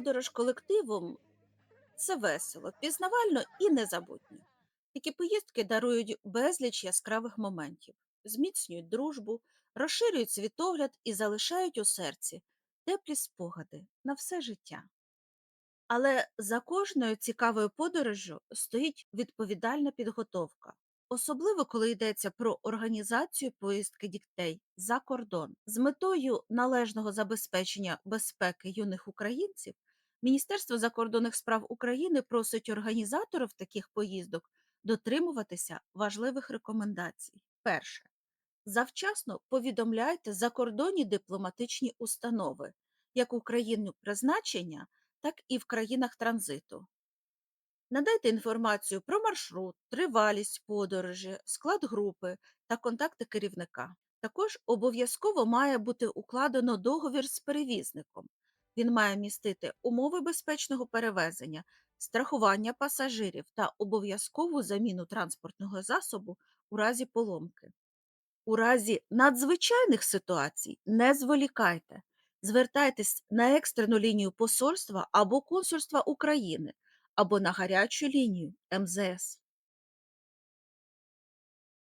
Подорож колективом це весело, пізнавально і незабутньо. Такі поїздки дарують безліч яскравих моментів, зміцнюють дружбу, розширюють світогляд і залишають у серці теплі спогади на все життя. Але за кожною цікавою подорожжю стоїть відповідальна підготовка, особливо коли йдеться про організацію поїздки дітей за кордон. З метою належного забезпечення безпеки юних українців Міністерство закордонних справ України просить організаторів таких поїздок дотримуватися важливих рекомендацій. Перше. Завчасно повідомляйте закордонні дипломатичні установи, як у країну призначення, так і в країнах транзиту. Надайте інформацію про маршрут, тривалість подорожі, склад групи та контакти керівника. Також обов'язково має бути укладено договір з перевізником. Він має містити умови безпечного перевезення, страхування пасажирів та обов'язкову заміну транспортного засобу у разі поломки. У разі надзвичайних ситуацій не зволікайте. Звертайтесь на екстрену лінію посольства або консульства України або на гарячу лінію МЗС.